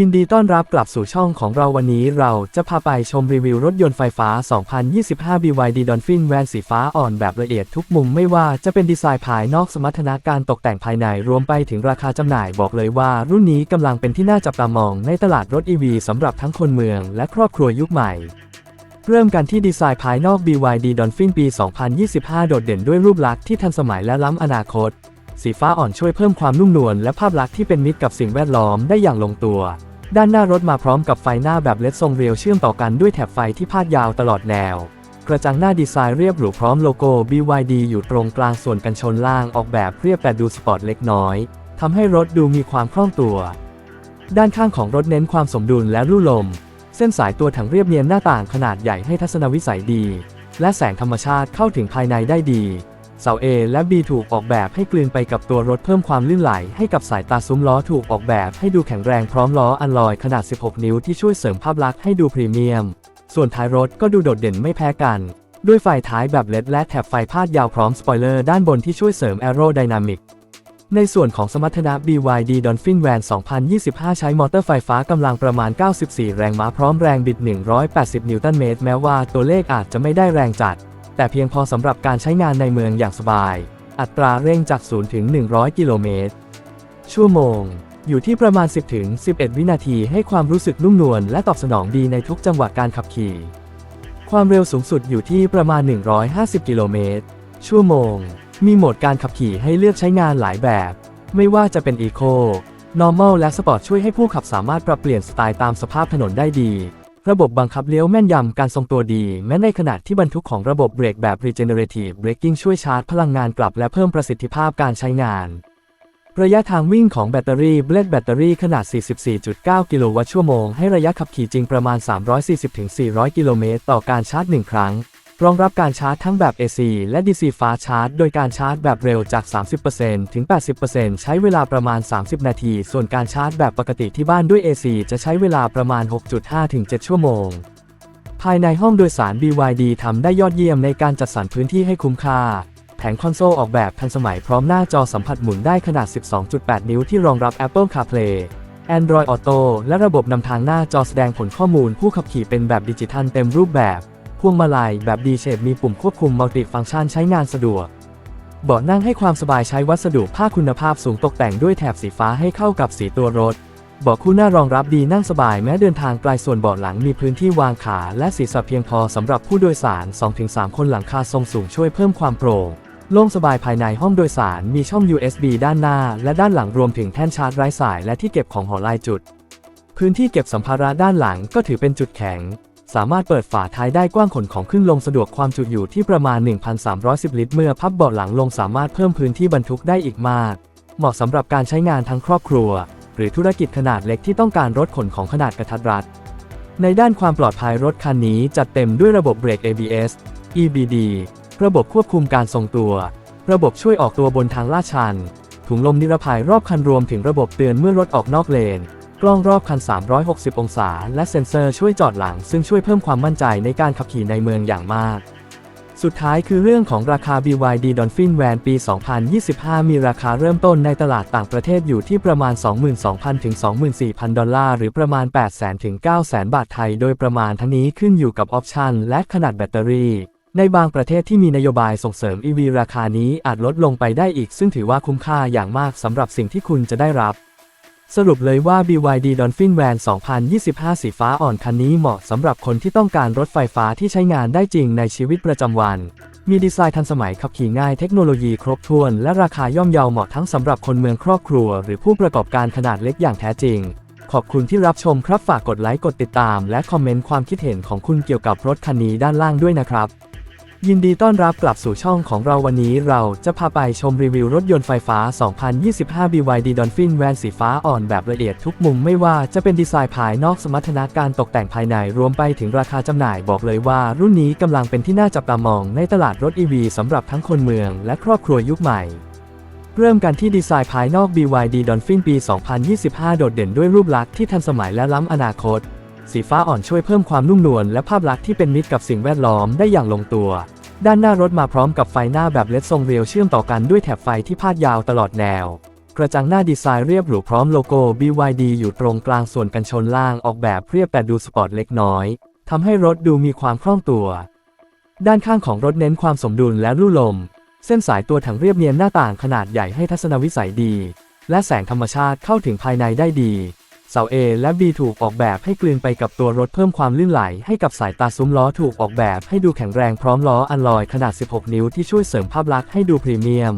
ยินดีต้อนรับกลับสู่ช่องของเราวันนี้เราจะพาไปชมรีวิวรถยนต์ไฟฟ้า 2025 BYD Dolphin Van สีฟ้าอ่อนแบบละเอียดทุกมุมไม่ว่าจะเป็นดีไซน์ภายนอกสมรรถนะการตกแต่งภายในรวมไปถึงราคาจำหน่ายบอกเลยว่า รุ่นนี้กำลังเป็นที่น่าจับตามองในตลาดรถ EV สำหรับทั้งคนเมืองและครอบครัวยุคใหม่เริ่มกันที่ดีไซน์ภายนอก BYD Dolphin ปี 2025 โดดเด่นด้วยรูปลักษณ์ที่ทันสมัยและล้ำอนาคต สีฟ้าอ่อนช่วยเพิ่มความนุ่มนวลและภาพลักษณ์ที่เป็นมิตรกับสิ่งแวดล้อมได้อย่างลงตัว ด้านหน้ารถมาพร้อมกับไฟหน้าแบบเลดทรงเรียวเชื่อมต่อกันด้วยแถบไฟที่พาดยาวตลอดแนว กระจังหน้าดีไซน์เรียบหรูพร้อมโลโก้ BYD อยู่ตรงกลางส่วนกันชนล่างออกแบบเรียบแต่ดูสปอร์ตเล็กน้อยทำให้รถดูมีความคล่องตัว ด้านข้างของรถเน้นความสมดุลและลู่ลม เส้นสายตัวถังเรียบเนียนหน้าต่างขนาดใหญ่ให้ทัศนวิสัยดี และแสงธรรมชาติเข้าถึงภายในได้ดี เสา A และ B ถูกออกแบบให้กลืนไปกับตัวรถเพิ่มความลื่นไหลให้กับสายตาซุ้มล้อถูกออกแบบให้ดูแข็งแรงพร้อมล้ออันลอยขนาด 16 นิ้วที่ช่วยเสริมภาพลักษณ์ให้ดูพรีเมียม ส่วนท้ายรถก็ดูโดดเด่นไม่แพ้กัน ด้วยไฟท้ายแบบเลดและแถบไฟพาดยาวพร้อมสปอยเลอร์ด้านบนที่ช่วยเสริมแอโรไดนามิกในส่วนของสมรรถนะ BYD Dolphin Van 2025 ใช้มอเตอร์ไฟฟ้ากำลังประมาณ 94 แรงม้าพร้อมแรงบิด 180 นิวตันเมตร แม้ว่าตัวเลขอาจจะไม่ได้แรงจัด แต่เพียงพอสำหรับการใช้งานในเมืองอย่างสบาย อัตราเร่งจาก 0 ถึง 100 กิโลเมตร ชั่วโมง อยู่ที่ประมาณ 10 ถึง 11 วินาทีให้ความรู้สึกนุ่มนวลและตอบสนองดีในทุกจังหวะการขับขี่ ความเร็วสูงสุดอยู่ที่ประมาณ 150 กิโลเมตร ชั่วโมง มีโหมดการขับขี่ให้เลือกใช้งานหลายแบบ ไม่ว่าจะเป็น Eco Normal และ Sport ช่วยให้ผู้ขับสามารถปรับเปลี่ยนสไตล์ตามสภาพถนนได้ดี ระบบบังคับเลี้ยวแม่นยำการทรงตัวดี แม้ในขณะที่บรรทุกของระบบเบรกแบบ Regenerative Braking ช่วยชาร์จพลังงานกลับและเพิ่มประสิทธิภาพการใช้งาน ระยะทางวิ่งของแบตเตอรี่เบลดแบตเตอรี่ขนาด 44.9 กิโลวัตต์ชั่วโมงให้ระยะขับขี่จริงประมาณ 340-400 กิโลเมตรต่อการชาร์จ 1 ครั้ง รองรับการชาร์จทั้งแบบ AC และ DC Fast Charge โดยการชาร์จแบบเร็วจาก 30%ถึง 80%ใช้เวลาประมาณ 30 นาที ส่วนการชาร์จแบบปกติที่บ้านด้วย AC จะใช้เวลาประมาณ 6.5 ถึง 7 ชั่วโมง ภายในห้องโดยสาร BYD ทำได้ยอดเยี่ยมในการจัดสรรพื้นที่ให้คุ้มค่า แผงคอนโซลออกแบบทันสมัยพร้อมหน้าจอสัมผัสหมุนได้ขนาด 12.8 นิ้วที่รองรับ Apple CarPlay Android Auto และระบบนำทางหน้าจอแสดงผลข้อมูลผู้ขับขี่เป็นแบบดิจิทัลเต็มรูปแบบ พวงมาลัยแบบ D shape มีปุ่มควบคุมมัลติฟังก์ชันใช้งานสะดวก เบาะนั่งให้ความสบายใช้วัสดุผ้าคุณภาพสูงตกแต่งด้วยแถบสีฟ้าให้เข้ากับสีตัวรถ เบาะคู่หน้ารองรับดีนั่งสบายแม้เดินทางไกลส่วนเบาะหลังมีพื้นที่วางขาและศีรษะเพียงพอสำหรับผู้โดยสาร 2-3 คนหลังคาทรงสูงช่วยเพิ่มความโปร่งโล่งสบายภายในห้องโดยสารมีช่อง USB ด้านหน้า และด้านหลังรวมถึงแท่นชาร์จไร้สายและที่เก็บของหอลายจุด พื้นที่เก็บสัมภาระด้านหลังก็ถือเป็นจุดแข็ง สามารถเปิดฝาท้ายได้กว้างขนของขึ้นลงสะดวกความจุอยู่ที่ประมาณ 1,310 ลิตร เมื่อพับเบาะหลังลงสามารถเพิ่มพื้นที่บรรทุกได้อีกมาก เหมาะสำหรับการใช้งานทั้งครอบครัว หรือธุรกิจขนาดเล็กที่ต้องการรถขนของขนาดกระทัดรัด ในด้านความปลอดภัยรถคันนี้จัดเต็มด้วยระบบเบรก ABS EBD ระบบควบคุมการทรงตัว ระบบช่วยออกตัวบนทางลาดชัน ถุงลมนิรภัยรอบคันรวมถึงระบบเตือนเมื่อรถออกนอกเลน กล้องรอบคัน 360 องศา และเซ็นเซอร์ช่วยจอดหลัง ซึ่งช่วยเพิ่มความมั่นใจในการขับขี่ในเมืองอย่างมาก สุดท้ายคือเรื่องของราคา BYD Dolphin Van ปี 2025 มีราคาเริ่มต้นในตลาดต่างประเทศอยู่ที่ประมาณ 22,000 ถึง 24,000 ดอลลาร์ หรือประมาณ 800,000 ถึง 900,000 บาทไทย โดยประมาณทั้งนี้ขึ้นอยู่กับออปชันและขนาดแบตเตอรี่ในบางประเทศที่มีนโยบายส่งเสริม EV ราคานี้อาจลดลงไปได้อีก ซึ่งถือว่าคุ้มค่าอย่างมากสำหรับสิ่งที่คุณจะได้รับ สรุปเลยว่า BYD Dolphin Van 2025 สีฟ้าอ่อนคันนี้เหมาะสำหรับคนที่ต้องการรถไฟฟ้าที่ใช้งานได้จริงในชีวิตประจำวัน มีดีไซน์ทันสมัยขับขี่ง่ายเทคโนโลยีครบถ้วน และราคาย่อมเยาเหมาะทั้งสำหรับคนเมืองครอบครัว หรือผู้ประกอบการขนาดเล็กอย่างแท้จริง ขอบคุณที่รับชมครับฝากกดไลค์กดติดตาม และคอมเมนต์ความคิดเห็นของคุณเกี่ยวกับรถคันนี้ด้านล่างด้วยนะครับ ยินดีต้อนรับกลับสู่ช่องของเราวันนี้เราจะพาไปชมรีวิวรถยนต์ไฟฟ้า 2025 BYD Dolphin Van สีฟ้าอ่อนแบบละเอียดทุกมุมไม่ว่าจะเป็นดีไซน์ภายนอกสมรรถนะการตกแต่งภายในรวมไปถึงราคาจำหน่ายบอกเลยว่า รุ่นนี้กำลังเป็นที่น่าจับตามองในตลาดรถ EV สำหรับทั้งคนเมืองและครอบครัวยุคใหม่เริ่มกันที่ดีไซน์ภายนอก BYD Dolphin ปี 2025 โดดเด่นด้วยรูปลักษณ์ที่ทันสมัยและล้ำอนาคต สีฟ้าอ่อนช่วยเพิ่มความนุ่มนวลและภาพลักษณ์ที่เป็นมิตรกับสิ่งแวดล้อมได้อย่างลงตัว ด้านหน้ารถมาพร้อมกับไฟหน้าแบบเลดทรงเรียวเชื่อมต่อกันด้วยแถบไฟที่พาดยาวตลอดแนว กระจังหน้าดีไซน์เรียบหรูพร้อมโลโก้ BYD อยู่ตรงกลางส่วนกันชนล่างออกแบบเรียบแต่ดูสปอร์ตเล็กน้อยทำให้รถดูมีความคล่องตัว ด้านข้างของรถเน้นความสมดุลและลู่ลม เส้นสายตัวถังเรียบเนียนหน้าต่างขนาดใหญ่ให้ทัศนวิสัยดี และแสงธรรมชาติเข้าถึงภายในได้ดี เสา A และ B ถูกออกแบบให้กลืนไปกับตัวรถเพิ่มความลื่นไหลให้กับสายตาซุ้มล้อถูกออกแบบให้ดูแข็งแรงพร้อมล้ออัลลอยขนาด 16 นิ้วที่ช่วยเสริมภาพลักษณ์ให้ดูพรีเมียม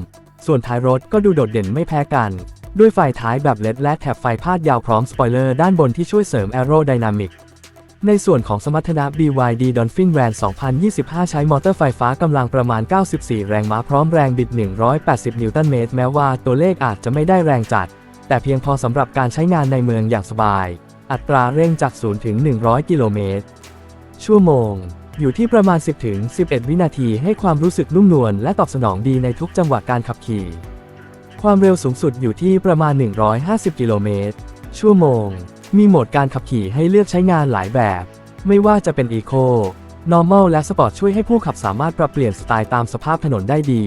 ส่วนท้ายรถก็ดูโดดเด่นไม่แพ้กัน ด้วยไฟท้ายแบบเลดและแถบไฟพาดยาวพร้อมสปอยเลอร์ด้านบนที่ช่วยเสริมแอโรไดนามิกในส่วนของสมรรถนะ BYD Dolphin Van 2025 ใช้มอเตอร์ไฟฟ้ากำลังประมาณ 94 แรงม้าพร้อมแรงบิด 180 นิวตันเมตร แม้ว่าตัวเลขอาจจะไม่ได้แรงจัด แต่เพียงพอสำหรับการใช้งานในเมืองอย่างสบาย อัตราเร่งจาก 0 ถึง 100 กิโลเมตร ชั่วโมง อยู่ที่ประมาณ 10 ถึง 11 วินาทีให้ความรู้สึกนุ่มนวลและตอบสนองดีในทุกจังหวะการขับขี่ ความเร็วสูงสุดอยู่ที่ประมาณ 150 กิโลเมตร ชั่วโมง มีโหมดการขับขี่ให้เลือกใช้งานหลายแบบ ไม่ว่าจะเป็น Eco Normal และ Sport ช่วยให้ผู้ขับสามารถปรับเปลี่ยนสไตล์ตามสภาพถนนได้ดี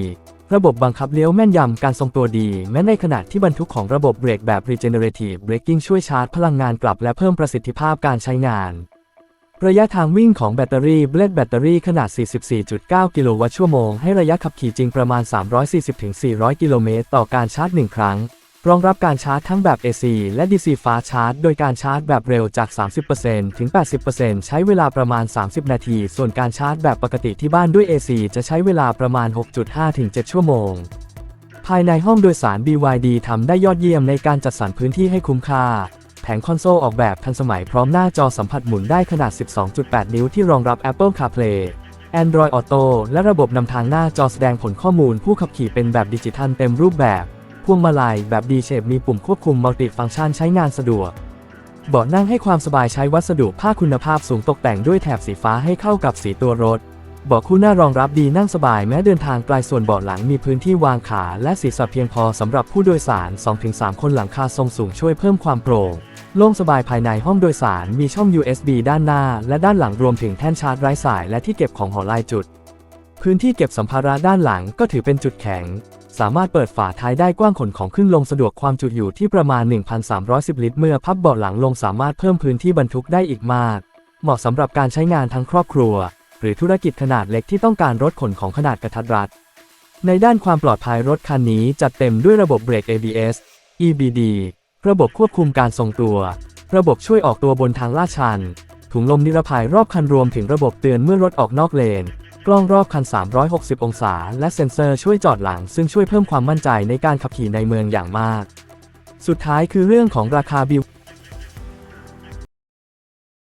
ระบบบังคับเลี้ยวแม่นยำการทรงตัวดี แม้ในขณะที่บรรทุกของระบบเบรกแบบ Regenerative Braking ช่วยชาร์จพลังงานกลับและเพิ่มประสิทธิภาพการใช้งาน ระยะทางวิ่งของแบตเตอรี่เบลดแบตเตอรี่ขนาด 44.9 กิโลวัตต์ชั่วโมงให้ระยะขับขี่จริงประมาณ 340-400 กิโลเมตรต่อการชาร์จ 1 ครั้ง รองรับการชาร์จทั้งแบบ AC และ DC Fast Charge โดยการชาร์จแบบเร็วจาก 30%ถึง 80%ใช้เวลาประมาณ 30 นาที ส่วนการชาร์จแบบปกติที่บ้านด้วย AC จะใช้เวลาประมาณ 6.5 ถึง 7 ชั่วโมง ภายในห้องโดยสาร BYD ทำได้ยอดเยี่ยมในการจัดสรรพื้นที่ให้คุ้มค่า แผงคอนโซลออกแบบทันสมัยพร้อมหน้าจอสัมผัสหมุนได้ขนาด 12.8 นิ้วที่รองรับ Apple CarPlay Android Auto และระบบนำทางหน้าจอแสดงผลข้อมูลผู้ขับขี่เป็นแบบดิจิทัลเต็มรูปแบบ พวงมาลัยแบบ D shape มีปุ่มควบคุมมัลติฟังก์ชันใช้งานสะดวก เบาะนั่งให้ความสบายใช้วัสดุผ้าคุณภาพสูงตกแต่งด้วยแถบสีฟ้าให้เข้ากับสีตัวรถ เบาะคู่หน้ารองรับดีนั่งสบายแม้เดินทางไกลส่วนเบาะหลังมีพื้นที่วางขาและศีรษะเพียงพอสำหรับผู้โดยสาร 2-3 คนหลังคาทรงสูงช่วยเพิ่มความโปร่งโล่งสบายภายในห้องโดยสารมีช่อง USB ด้านหน้า และด้านหลังรวมถึงแท่นชาร์จไร้สายและที่เก็บของหอลายจุด พื้นที่เก็บสัมภาระด้านหลังก็ถือเป็นจุดแข็ง สามารถเปิดฝาท้ายได้กว้างขนของขึ้นลงสะดวกความจุอยู่ที่ประมาณ 1,310 ลิตร เมื่อพับเบาะหลังลงสามารถเพิ่มพื้นที่บรรทุกได้อีกมาก เหมาะสำหรับการใช้งานทั้งครอบครัว หรือธุรกิจขนาดเล็กที่ต้องการรถขนของขนาดกระทัดรัด ในด้านความปลอดภัยรถคันนี้จัดเต็มด้วยระบบเบรก ABS EBD ระบบควบคุมการทรงตัว ระบบช่วยออกตัวบนทางลาดชัน ถุงลมนิรภัยรอบคันรวมถึงระบบเตือนเมื่อรถออกนอกเลน กล้องรอบคัน 360 องศา และเซ็นเซอร์ช่วยจอดหลัง ซึ่งช่วยเพิ่มความมั่นใจในการขับขี่ในเมืองอย่างมาก สุดท้ายคือเรื่องของราคาบิล